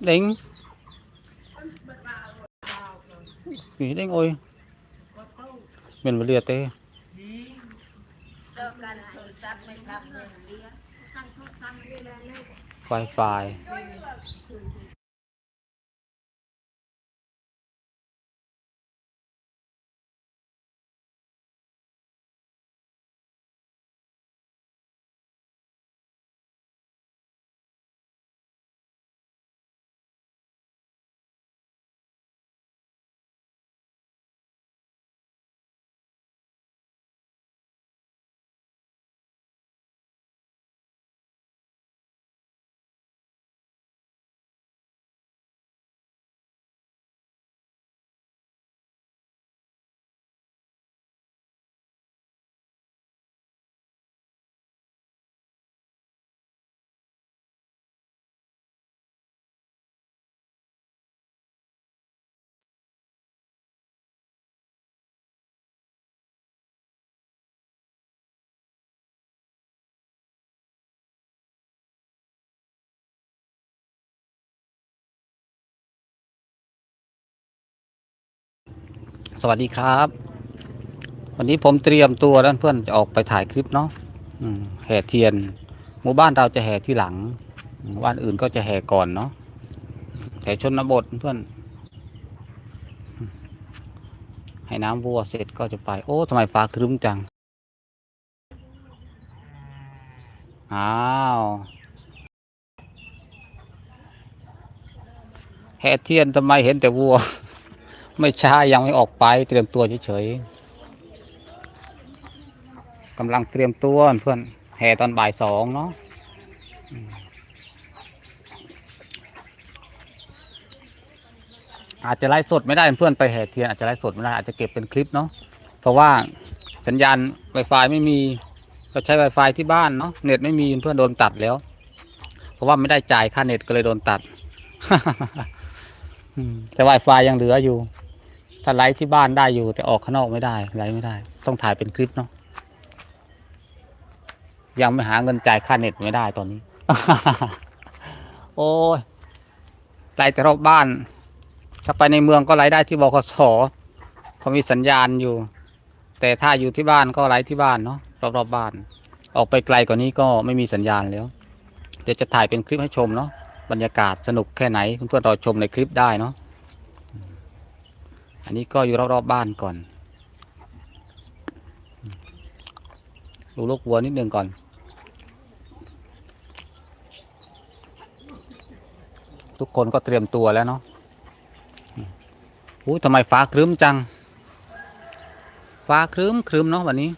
Đánh. Nghĩ đánh ôi. Mình vừa liệt tê wifi. สวัสดีครับ วันนี้ผมเตรียมตัวแล้วเพื่อนจะออกไปถ่ายคลิปเนาะแห่เทียน หมู่บ้านเราจะแห่ที่หลังหมู่บ้านอื่นก็จะแห่ก่อนเนาะแห่ชนบทเพื่อน ให้น้ำวัวเสร็จก็จะไป โอ้ทำไมฟ้าครึ้มจัง อ้าวแห่เทียนทำไมเห็นแต่วัว ไม่ใช่ยังไม่ออกไปเตรียมตัวเฉยๆกำลังเตรียมตัวเพื่อนแห่ตอนบ่ายสองเนาะอาจจะไลฟ์สดไม่ได้เพื่อนไปแห่เทียนอาจจะไลฟ์สดไม่ได้อาจจะเก็บเป็นคลิปเนาะเพราะว่าสัญญาณ Wi-Fi ไม่มีเราใช้ Wi-Fi ที่บ้านเนาะเน็ตไม่มีเพื่อนโดนตัดแล้ว เพราะว่าไม่ได้จ่ายค่าเน็ตก็เลยโดนตัดแต่ Wi-Fi ยังเหลืออยู่ ถ้าไลฟ์ที่บ้านได้อยู่ แต่ออกข้างนอกไม่ได้ไลฟ์ไม่ได้ ต้องถ่ายเป็นคลิปเนาะยังไม่หาเงินจ่ายค่าเน็ตไม่ได้ตอนนี้ โอ้ยไลฟ์แต่รอบบ้าน ถ้าไปในเมืองก็ไลฟ์ได้ที่บคสเขามีสัญญาณอยู่ แต่ถ้าอยู่ที่บ้านก็ไลฟ์ที่บ้านเนาะรอบๆบบ้าน ออกไปไกลกว่านี้ก็ไม่มีสัญญาณแล้ว เดี๋ยวจะถ่ายเป็นคลิปให้ชมเนาะบรรยากาศสนุกแค่ไหนเพื่อนๆรอชมในคลิปได้เนาะ อันนี้ก็อยู่รอบๆบบ้านก่อน ดูลูกวัวนิดนึงก่อน ทุกคนก็เตรียมตัวแล้วเนาะอู้ทำไมฟ้าครึ้มจัง ฟ้าครึ้มครึ้มเนาะวันนี้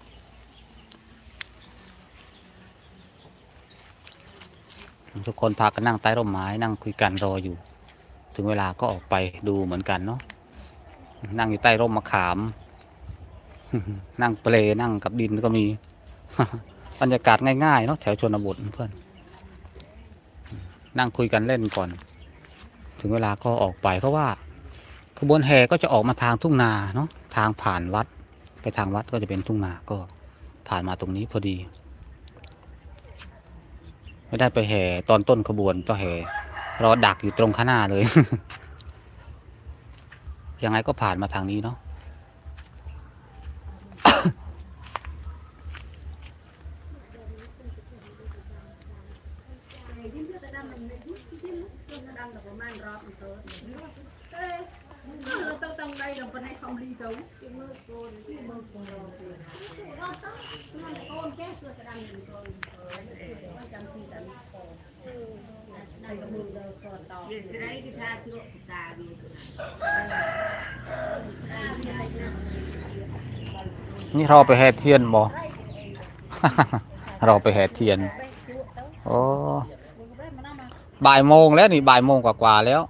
ทุกคนพากันนั่งใต้ร่มไม้นั่งคุยกันรออยู่ ถึงเวลาก็ออกไปดูเหมือนกันเนาะ นั่งอยู่ใต้ร่มมะขาม นั่งเปลนั่งกับดินก็มี บรรยากาศง่ายๆเนาะแถวชนบทเพื่อน นั่งคุยกันเล่นก่อน ถึงเวลาก็ออกไปเพราะว่าขบวนแห่ก็จะออกมาทางทุ่งนาเนาะทางผ่านวัด ไปทางวัดก็จะเป็นทุ่งนาก็ผ่านมาตรงนี้พอดี ไม่ได้ไปแห่ตอนต้นขบวนก็แห่รอดักอยู่ตรงข้างหน้าเลย ยังไงก็ผ่านมาทางนี้เนาะต้องต้องได้เราไปให้คอมรีเขา นี่เราไปแห่เทียนบ่ เราไปแห่เทียนโอ้บ่ายโมงแล้วนี่บ่ายโมงกว่าๆแล้ว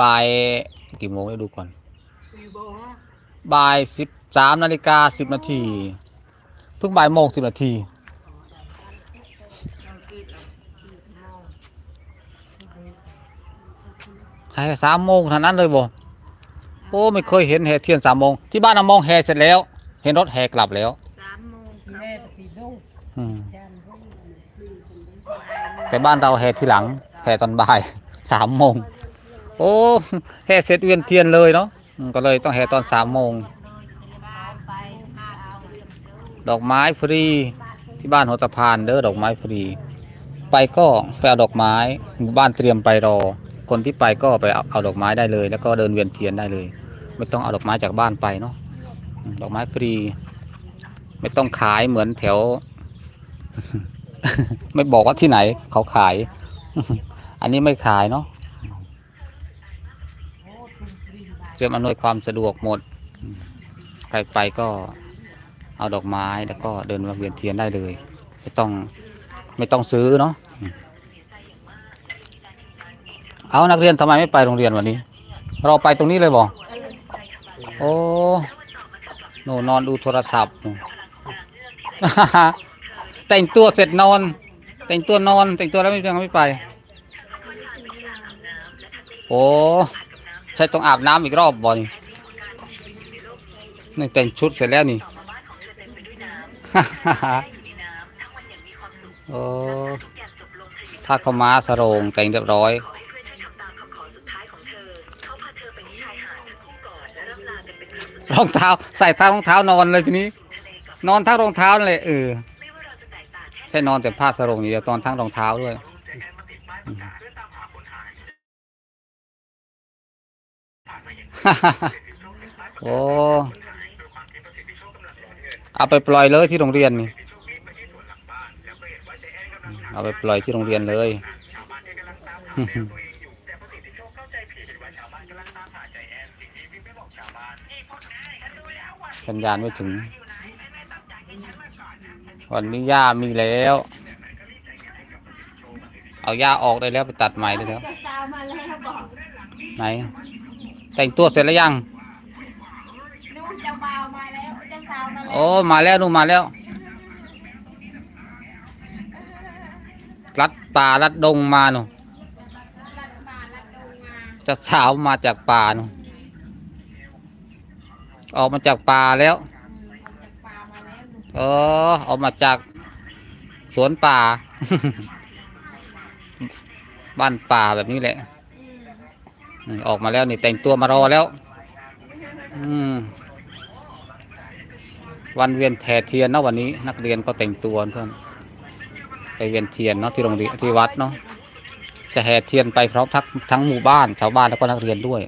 บ่ายกี่โมงให้ดูก่อน บ่ายสิบสามนาฬิกาสิบนาที เพิ่งบ่ายโมงสิบนาทีแห่สามโมงเท่านั้นเลยบ่ อ้ไม่เคยเห็นแห่เทียนสามโมงที่บ้านอะมองแห่เสร็จแล้ว เห็นรถแห่กลับแล้วสามโมงแม่ตะปีโดอืมแต่บ้านเราแห่ทีหลังเราแห่ตอนบ่ายสามโมงโอ้แห่เสร็จเวียนเทียนเลยเนาะอืมก็เลยต้องแห่ตอนสามโมงไปห้าเอาดอกไม้ฟรีที่บ้านหัวตะพานเด้อดอกไม้ฟรี ไปก็ไปเอาดอกไม้หมู่บ้านเตรียมไปรอ คนที่ไปก็ไปเอาเอาดอกไม้ได้เลย แล้วก็เดินเวียนเทียนได้เลย ไม่ต้องเอาดอกไม้จากบ้านไปเนาะอืมดอกไม้ฟรี ไม่ต้องขายเหมือนแถว ไม่บอกว่าที่ไหน เขาขาย อันนี้ไม่ขายเนาะเตรียมอำนวยความสะดวกหมดอืมใครไปก็เอาดอกไม้แล้วก็เดินมาเวียนเทียนได้เลย ไม่ต้องไม่ต้องซื้อเนาะอืมเอานักเรียนทำไมไม่ไปโรงเรียนวันนี้ เราไปตรงนี้เลยบอก โอ้หนูนอนดูโทรศัพท์แต่งตัวเสร็จนอน แต่งตัวนอนแต่งตัวแล้วไม่ยังไม่ไป โอ้ใช่ต้องอาบน้ำอีกรอบบ่นี่นี่แต่งชุดเสร็จแล้วนี่โอ้ถ้าเขามาสรงแต่งเรียบร้อย รองเท้า ใส่ทั้งรองเท้านอนเลยทีนี้ นอนทั้งรองเท้านั่นเลยเออใช่นอนแต่ผ้าสโรงอย่างเดียวนอนทั้งรองเท้าด้วยอืมโอ้เอาไปปล่อยเลยที่โรงเรียนนี่เอาไปปล่อยที่โรงเรียนเลย สัญญาณไม่ถึง วันนี้หญ้ามีแล้ว เอาหญ้าออกได้แล้วไปตัดใหม่ได้แล้ว จะสาวมาแล้วบอกไหน แต่งตัวเสร็จแล้วยัง นู่นเจ้าบ่าวมาแล้วเจ้าสาวมาแล้วโอ้ มาแล้วนู่นมาแล้ว รัดป่ารัดดงมาหนูลัดมาลัดดงมา จะสาวมาจากป่าหนู ออกมาจากป่าแล้วจากป่ามาแล้วนู่นเออออกมาจากสวนป่า บ้านป่าแบบนี้แหละอืมอืมออกมาแล้วนี่แต่งตัวมารอแล้ว อืมวันเวียนแห่เทียนเนาะวันนี้ นักเรียนก็แต่งตัวเพื่อนไปเวียนเทียนเนาะที่โรงเรียนที่วัดเนาะจะแห่เทียนไปพร้อมทั้งทั้งหมู่บ้านชาวบ้านแล้วก็นักเรียนด้วย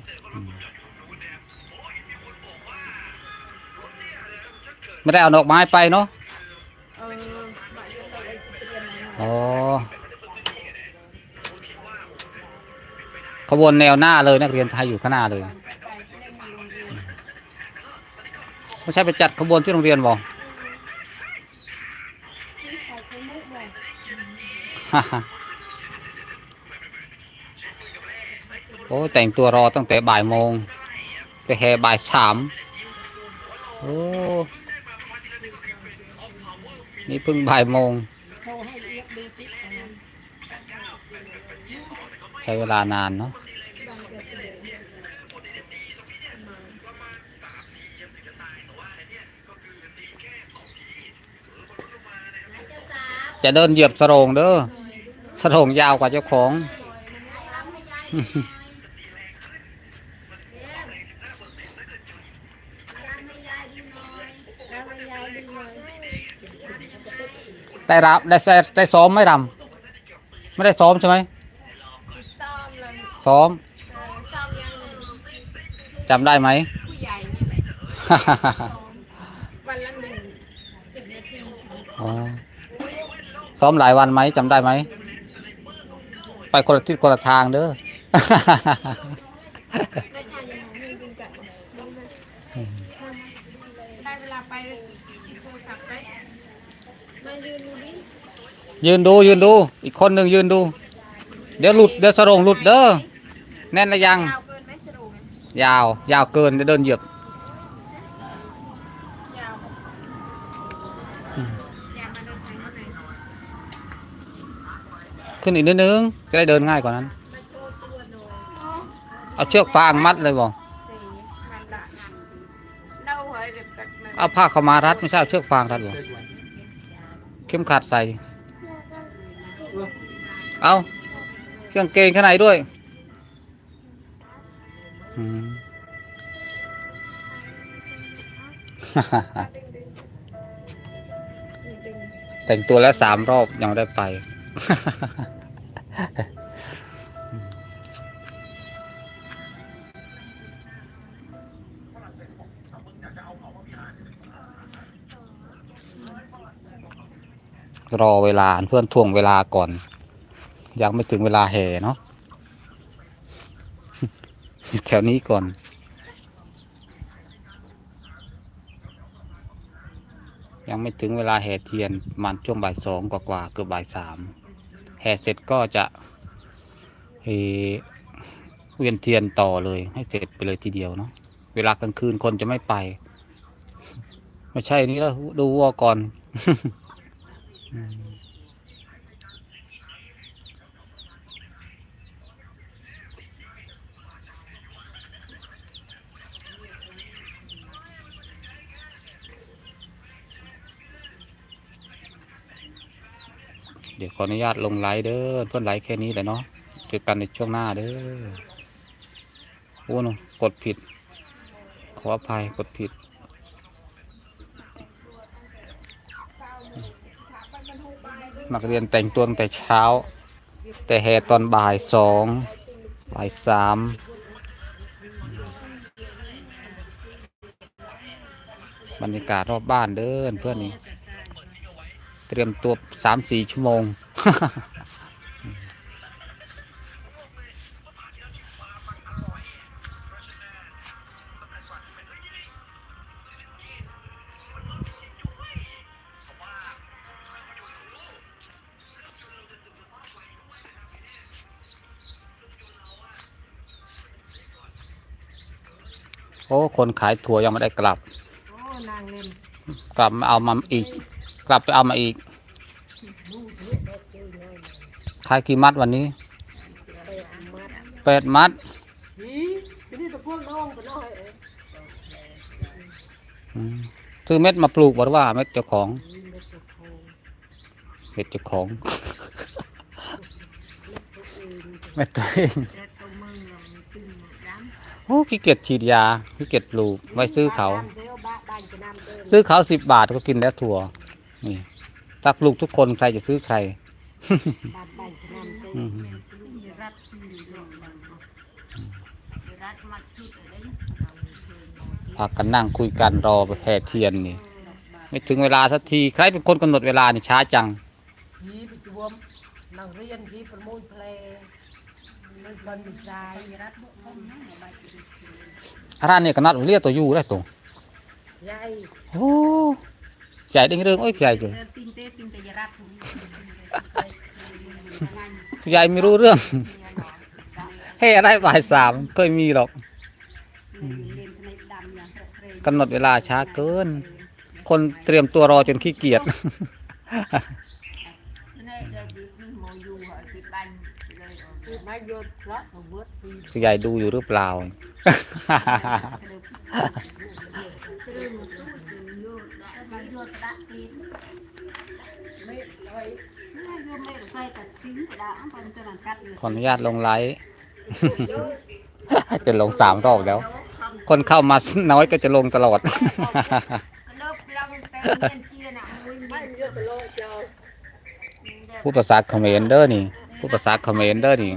ไม่ได้เอาดอกไม้ไปเนาะเออมาเรื่องอะไรเตรียมมาอ๋อขบวนแนวหน้าเลยนักเรียนไทยอยู่ข้างหน้าเลย ไปเล่นมาโรงเรียนไม่ใช่ไปจัดขบวนที่โรงเรียนบอ ที่ใครเขาไม่บอกโอ้ยแต่งตัวรอตั้งแต่บ่ายโมง ไปแห่บ่ายสามโอ้ นี่เพิ่งบ่ายโมง ใช้เวลานานเนาะจะเดินเหยียบสโรงเด้อสโรงยาวกว่าเจ้าของ แล้วมันยาวดีหน่อย ได้รับได้ได้ได้ซ้อมไหม่รำไม่ได้ซ้อมใช่ไหมซ้อมเลยซ้อมเออซ้อมยังจำได้ไหม ผู้ใหญ่นี่แหละซ้อมวันละหนึ่งสิบนาทีอ๋อซ้อมหลายวันไหมจำได้ไหม ไปคนละทิศคนละทางเด้อ ไม่ทันยังไม่ดึงกันได้เวลาไปอีกโทรศัพท์ไปมายืนดูดิ ยืนดูยืนดู อีกคนหนึ่งยืนดู เดี๋ยวหลุดเดี๋ยวสโรงหลุดเด้อแน่นระยัง ยาวเกินไหมสรุปยาว ยาวเกินเดี๋ยวเดินเหยียบยาวอืมอยากมาเดินทางเท่าไหร่ขึ้นอีกนิดนึง จะได้เดินง่ายกว่านั้น มาโชว์ตัวหน่อยเอาเชือกฟางมัดเลยบอกสี่นันละนันเน่าเฮ้ยเด็กกัดมันเอาผ้าขาวมารัดไม่ใช่เอาเชือกฟางรัดบอกเข้มขัดใส่ เอากางเกงข้างในด้วยอืมแต่งตัวแล้วสามรอบยังไม่ได้ไป รอเวลาเพื่อนทวงเวลาก่อน ยังไม่ถึงเวลาแห่เนาะแถวนี้ก่อน ยังไม่ถึงเวลาแห่เทียนมันช่วงบ่ายสองกว่าๆเกือบบ่ายสามแห่เสร็จก็จะเฮเวียนเทียนต่อเลยให้เสร็จไปเลยทีเดียวเนาะเวลากลางคืนคนจะไม่ไป ไม่ใช่นี่แล้วดูวัวก่อน เดี๋ยวขออนุญาตลงไลฟ์เด้อเพื่อนไลฟ์แค่นี้แหละเนาะเจอกันในช่วงหน้าเด้อโอ้โนกดผิด ขออภัยกดผิด นักเรียนแต่งตัวตั้งแต่เช้า แต่แห่ตอนบ่ายสองบ่ายสามบรรยากาศรอบบ้านเดินเพื่อนนี่ เตรียมตัวสามสี่ชั่วโมง โอ้คนขายถั่วยังไม่ได้กลับ โอ้นางเล่นกลับมาเอามาอีก กลับไปเอามาอีกขายกี่มัดวันนี้ไปอามัดแปดมัดนี่นี่ตะพวกน้องไปน้อยเอ้ยอืมซื้อเม็ดมาปลูกบอกว่าเม็ดเจ้าของนี่เล็กตะโพงเม็ดเจ้าของเล็กตัวเองเม็ดตัวเองเล็ โอ้ขี้เกียจฉีดยาขี้เกียจปลูกไว้ซื้อเขาบ้นเดียวบ้านบ้านจะน้ำเดินซื้อเขาสิบบาทก็กินแล้วถั่วนี่ถ้าปลูกทุกคนใครจะซื้อใครบ้านบ้านจะน้ำเดินอืมเดี๋ยวรัดที่โลกมันเนาะเดี๋ยวรัดมัดคิดอะไรพากันนั่งคุยกันรอแห่เทียนนี่ ไม่ถึงเวลาสักทีใครเป็นคนกำหนดเวลานี่ช้าจังยีไปจวมนังเรียนยีประมูลเพลงมันคนดีใจรัดบุกคงนั่งใบ ร้านนี้ก็นัดเรียกตัวอยู่ได้ตัวใหญ่โอ้ใหญ่ได้เรื่องโอ้ยใหญ่จังเดินปิ้งเต้ปิ้งแต่ยารัดผมใหญ่ไม่รู้เรื่องให้อะไรบ่ายสามเคยมีหรอกกำหนดเวลาช้าเกิน คนเตรียมตัวรอจนขี้เกียจไม่หยุดละเวิร์ดปีผู้ใหญ่ดูอยู่หรือเปล่า ขออนุญาตลงไลฟ์จะลงสามรอบแล้ว คนเข้ามาน้อยก็จะลงตลอด ผู้ประสาทคอมเมนเดอร์นี่ ผู้ประสาทคอมเมนเดอร์นี่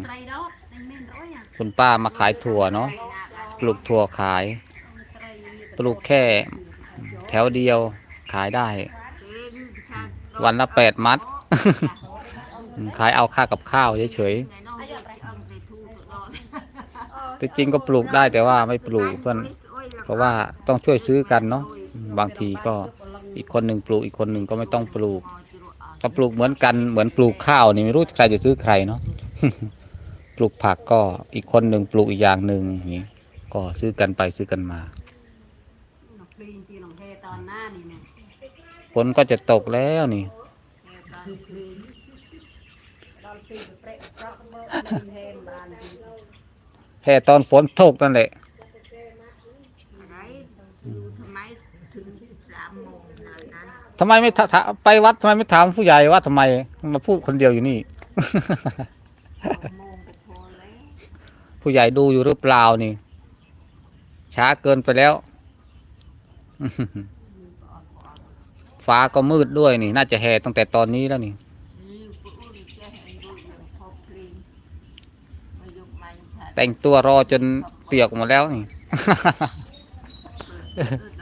คุณป้ามาขายถั่วเนาะ ปลูกถั่วขาย ปลูกแค่แถวเดียวขายได้ วันละแปดมัด ขายเอาค่ากับข้าวเฉยๆแต่จริงก็ปลูกได้แต่ว่าไม่ปลูกเพื่อนเพราะว่าต้องช่วยซื้อกันเนาะบางทีก็อีกคนหนึ่งปลูกอีกคนหนึ่งก็ไม่ต้องปลูกถ้าปลูกเหมือนกันเหมือนปลูกข้าวนี่ไม่รู้ใครจะซื้อใครเนาะปลูกผักก็อีกคนหนึ่งปลูกอีกอย่างหนึ่งอย่างนี้ ก็ซื้อกันไปซื้อกันมาปีนจีนของเทตอนหน้านี่เนี่ยฝนก็จะตกแล้วนี่ตอนปีนตอนปีนเปรอะเพราะเมื่อปีนเทมบานปีนแค่ตอนฝนตกนั่นแหละอะไรอยู่ทำไมถึงสามโมงนานนั้นทำไมไม่ถถาไปวัดทำไมไม่ถามผู้ใหญ่ว่าทำไมมาพูดคนเดียวอยู่นี่สองโมงไปผู้ใหญ่ดูอยู่หรือเปล่านี่ ช้าเกินไปแล้ว ฟ้าก็มืดด้วยนี่ น่าจะแห่ตั้งแต่ตอนนี้แล้วนี่แต่งตัวรอจนเปียกหมดแล้วนี่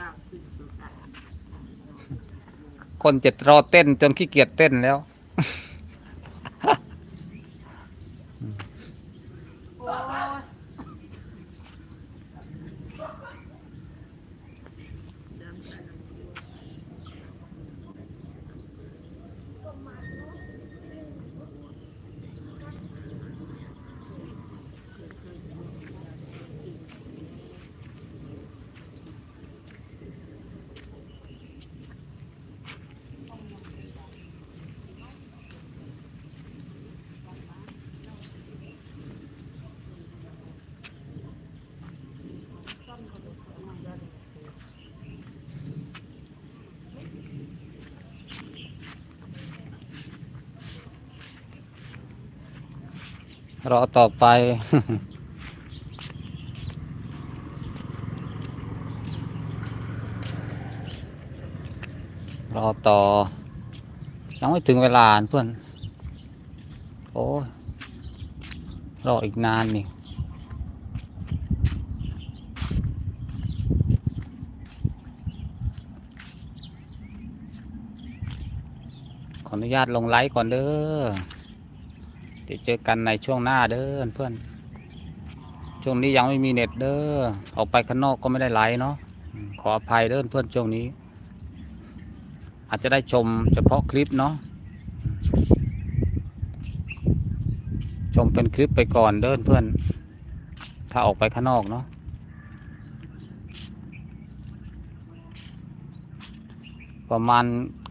ดับขึ้นสุดดับคนจะรอเต้นจนขี้เกียจเต้นแล้ว รอต่อไป รอต่อ ยังไม่ถึงเวลาเพื่อน โอ้รออีกนานนี่ขออนุญาตลงไลฟ์ก่อนเด้อ เดี๋ยวเจอกันในช่วงหน้าเด้อเพื่อน ช่วงนี้ยังไม่มีเน็ตเด้อออกไปข้างนอกก็ไม่ได้ไลฟ์เนาะขออภัยเด้อเพื่อนช่วงนี้ อาจจะได้ชมเฉพาะคลิปเนาะชมเป็นคลิปไปก่อนเด้อเพื่อน ถ้าออกไปข้างนอกเนาะประมาณ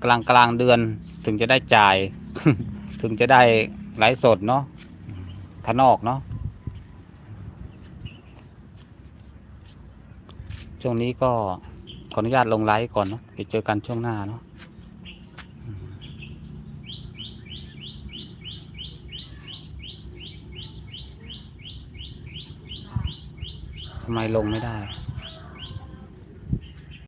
กลางกลางเดือนถึงจะได้จ่าย ถึงจะได้ ไลฟ์สดเนาะข้างนอกเนาะช่วงนี้ก็ขออนุญาตลงไลฟ์ก่อนเนาะเดี๋ยวเจอกันช่วงหน้าเนาะทำไมลงไม่ได้